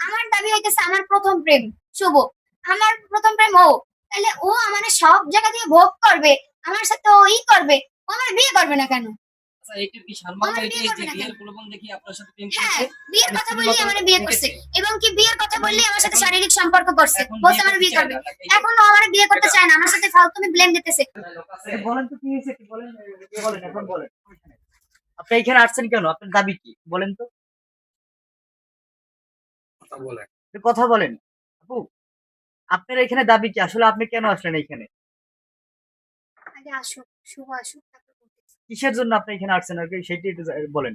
আমার দাবি হইতেছে আমার প্রথম প্রেম শুভ। আমার প্রথম প্রেম ও। তাহলে ও আমার সব জায়গা থেকে ভোগ করবে আমার সাথে ও ই করবে ও আমার বিয়ে করবে না কেন? আচ্ছা বিয়ের হ্যাঁ করছে? বিয়ের কথা স্ত্রীর আমার বিয়ে করছে এবং কি বিয়ের কথা বললেই আমার সাথে শারীরিক সম্পর্ক করছে বলছে আমার বিয়ে করবে। এখন ও আমার বিয়ে করতে চায় না আমার সাথে ফালতুমি ব্লেম দিতেছে। বলেন তো কি হয়েছে কি বলেন বলেন এখন বলেন। আপনি এখানে আসছেন কেন? আপনার দাবি কি? বলেন তো। কথা বলে একটু কথা বলেন। আপু আপনার এখানে দাবি কি? আসলে আপনি কেন আসলেন এখানে। কিসের জন্য আপনি এখানে আসছেন? আর সেটি একটু বলেন।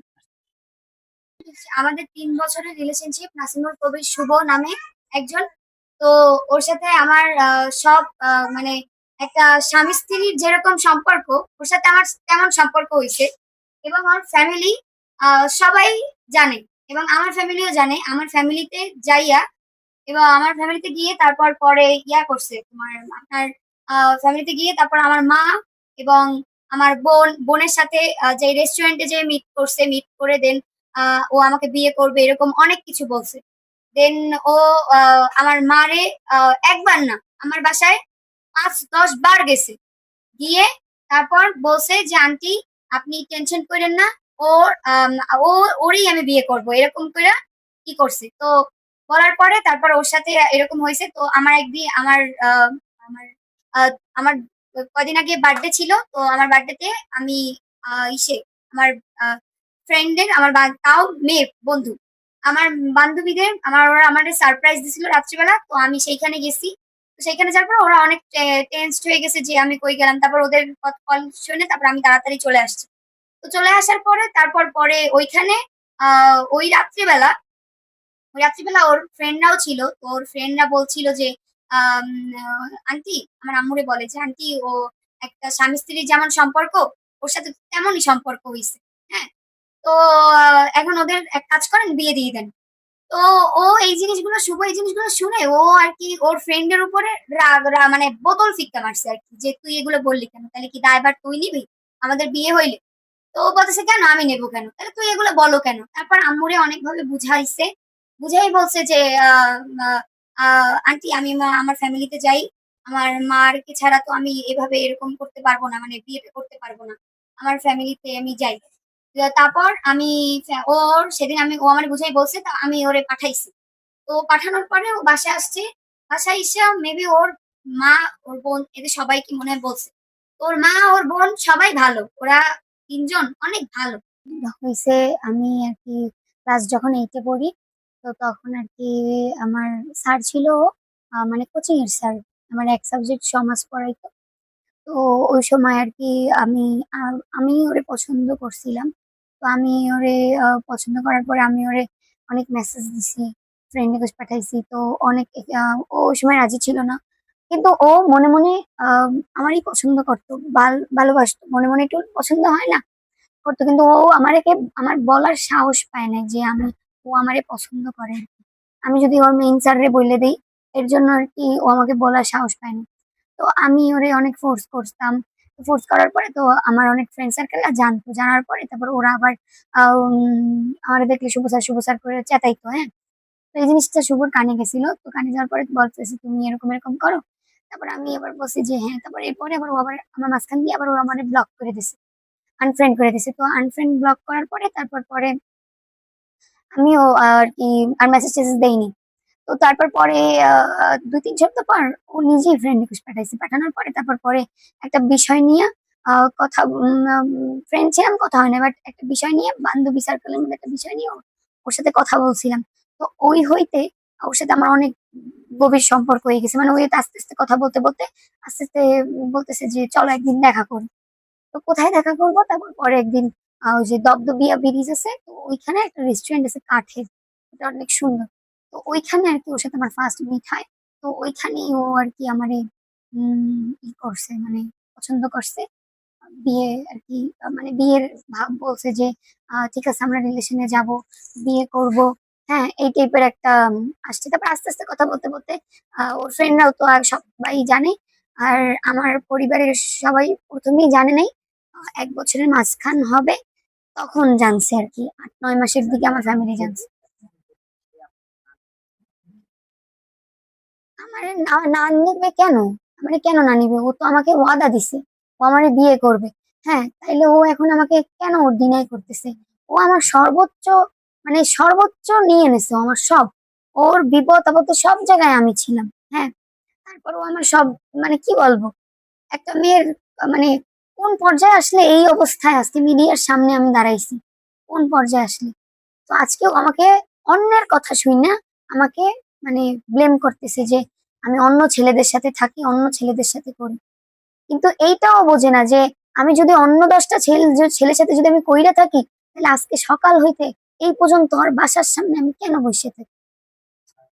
আমাদের তিন বছরের রিলেশনশিপ নাসিমুল কবির শুভ নামে একজন। তো ওর সাথে আমার আহ, সব আহ, মানে একটা স্বামী স্ত্রীর যেরকম সম্পর্ক ওর সাথে আমার তেমন সম্পর্ক হয়েছে। এবং আমার ফ্যামিলি সবাই জানে। এবং আমার ফ্যামিলিও জানে, আমার ফ্যামিলিতে যাইয়া এবং আমার ফ্যামিলিতে গিয়ে তারপর পরে ইয়া করছে তোমার, আপনার ফ্যামিলিতে গিয়ে তারপর আমার মা এবং আমার বোন, বোনের সাথে যে রেস্টুরেন্টে যে মিট করছে মিট করে দেন ও আমাকে বিয়ে করবে, এরকম অনেক কিছু বলছে। দেন ও আমার মারে একবার না, আমার বাসায় পাঁচ, দশ বার গেছে। গিয়ে তারপর বলছে যে, আন্টি, আপনি টেনশন করেন না ওর ও ওরই আমি বিয়ে করব, এরকম করে কি করছে। তো বলার পরে তারপর ওর সাথে এরকম হয়েছে। তো আমার একদিন, আমার আমার আমার কদিন আগে বার্থডে ছিল। তো আমার বার্থডেতে আমি ইসে, আমার ফ্রেন্ডের আমার তাও মেয়ে, বন্ধু, আমার বান্ধবীদের, আমার, ওরা আমাদের সারপ্রাইজ দিছিল রাত্রিবেলা। তো আমি সেইখানে গেছি। তো সেইখানে যাওয়ার পর ওরা অনেক টেন্সড হয়ে গেছে যে আমি কই গেলাম। তারপর ওদের কল শুনে তারপর আমি তাড়াতাড়ি চলে আসছি। তো চলে আসার পরে, তারপর পরে ওইখানে ওই রাত্রিবেলা ওই রাত্রিবেলা ওর ফ্রেন্ডরাও ছিল, তো ওর ফ্রেন্ডরা বলছিল যে আন্টি, আমার আম্মুরে বলে যে, আন্টি, ও একটা স্বামী স্ত্রীর যেমন সম্পর্ক, ওর সাথে তেমনই সম্পর্ক হয়েছে হ্যাঁ? তো এখন ওদের এক কাজ করেন, বিয়ে দিয়ে দেন। তো ও এই জিনিসগুলো শুভ, এই জিনিসগুলো শুনে ও আর কি ওর ফ্রেন্ডের উপরে রাগ মানে বোতল ফিকতে মারছে আর কি, যে, তুই এগুলো বললি কেন? তাহলে কি দায়ভার তুই নিবি? আমাদের বিয়ে হইলে। তো ও বলতেছে, কেন? আমি নেব কেন? তাহলে তুই এগুলো বলো কেন? তারপর আম্মুরে অনেকভাবে বুঝাইছে। বুঝাই বলছে যে আন্টি, আমি আমার ফ্যামিলিতে যাই। আমার মার কে ছাড়া তো আমি এভাবে এরকম করতে পারব না মানে বিয়েটা করতে পারব না। আমার ফ্যামিলিতে আমি যাই। তারপর আমি ওর সেদিন আমি, ও আমার বুঝাই বলছে, তা আমি ওরে পাঠাইছি। তো পাঠানোর পরে ও বাসায় আসছে। বাসায় এসে মেবি ওর মা, ওর বোন, এদের সবাইকে মনে হয় বলছে। ওর মা, ওর বোন সবাই ভালো। ওরা তিনজন অনেক ভালো। হয়েছে, আমি আর কি ক্লাস যখন এইটে পড়ি, তো তখন আর কি আমার স্যার ছিল মানে কোচিং এর স্যার আমার এক সাবজেক্ট সমাজ পড়াইতো। তো ওই সময় আর কি আমি আমি ওরে পছন্দ করছিলাম। তো আমি ওরে পছন্দ করার পরে আমি ওরে অনেক মেসেজ দিছি ফ্রেন্ড রিকোয়েস্ট পাঠাইছি। তো অনেক ওই সময় রাজি ছিল না। কিন্তু ও মনে মনে আমারই পছন্দ করতো ভালোবাসতো। মনে মনে একটু পছন্দ হয় না? করতো। কিন্তু ও আমাকে আমার বলার সাহস পায় না যে আমি, ও আমারে পছন্দ করে। আমি যদি ওর মেইন স্যারে বলে দিই, এর জন্য আর কি ও আমাকে বলার সাহস পায় না তো আমি ওরে অনেক ফোর্স করতাম। ফোর্স করার পরে তো আমার অনেক ফ্রেন্ড সার্কেলরা জানতো। জানার পরে তারপর ওরা আবার আমার দেখলে শুভ স্যার শুভ স্যার করে চেতাইতো হ্যাঁ? তো এই জিনিসটা শুভর কানে গেছিল। তো কানে যাওয়ার পরে বলতেছে, তুমি এরকম এরকম করো। তারপর আমি আবার বলছি যে হ্যাঁ তারপর এরপরে আবার ও আবার আমার মাঝখান দিয়ে আবার ও আমার ব্লক করে দিছে। আনফ্রেন্ড করে দিছে। তো আনফ্রেন্ড ব্লক করার পরে তারপর পরে আমিও আর কি, আর মেসেজ টেসেজ দেইনি। তো তারপর পরে দুই তিন সপ্তাহ পর ও নিজেই ফ্রেন্ড রিকোয়েস্ট পাঠাইছে। পাঠানোর পরে তারপর পরে একটা বিষয় নিয়ে কথা ফ্রেন্ড ছিলাম কথা হয় না বাট একটা বিষয় নিয়ে বান্ধবী সার্কেলের মধ্যে একটা বিষয় নিয়ে ওর সাথে কথা বলছিলাম। তো ওই হইতে ওর সাথে আমার অনেক গভীর সম্পর্ক হয়ে গেছে। মানে ওই আস্তে আস্তে কথা বলতে বলতে আস্তে আস্তে বলতেছে যে, চলো একদিন দেখা করি। তো কোথায় দেখা করব? তারপর পরে একদিন ওই যে দবদবিয়া ব্রিজ আছে, তো ওইখানে একটা রেস্টুরেন্ট আছে কাঠের। ওটা অনেক সুন্দর। তো ওইখানে আর কি ওর সাথে আমার ফার্স্ট মিট হয়। তো ওইখানেই ও আর কি আমার ই করছে মানে পছন্দ করছে। বিয়ে আর কি মানে বিয়ের ভাব বলছে যে ঠিক আছে, আমরা রিলেশনে যাব, বিয়ে করব। হ্যাঁ এই টাইপের একটা আসছে। তারপর আস্তে আস্তে কথা বলতে বলতে ওর ফ্রেন্ডরাও তো আর সবাই জানে। আর আমার পরিবারের সবাই প্রথমেই জানে নাই এক বছরের মাঝখান হবে, তখন জানছে আর কি। আট, নয় মাসের দিকে আমার ফ্যামিলি জানছে। আমারে না নিবে কেন? আমারে কেন না নিবে? ও তো আমাকে ওয়াদা দিছে। ও আমারে বিয়ে করবে। হ্যাঁ তাইলে ও এখন আমাকে কেন ডিনাই করতেছে? ও আমার সর্বোচ্চ মানে সর্বোচ্চ নিয়ে এনেছে আমার সব। ওর বিপদ আপদ সব জায়গায় আমি ছিলাম হ্যাঁ। তারপর ও আমার সব মানে কি বলব? একটা মেয়ের মানে কোন পর্যায়ে আসলে এই অবস্থায় আজকে মিডিয়ার সামনে আমি দাঁড়াইছি? কোন পর্যায়ে আসলে? তো আজকেও আমাকে অন্যের কথা শুই না আমাকে মানে ব্লেম করতেছে যে আমি অন্য ছেলেদের সাথে থাকি, অন্য ছেলেদের সাথে করি। কিন্তু এইটাও বোঝে না যে আমি যদি অন্য দশটা ছেলে ছেলের সাথে যদি আমি কইরা থাকি, তাহলে আজকে সকাল হইতে এই পর্যন্ত ওর বাসার সামনে আমি কেন বসে থাকি?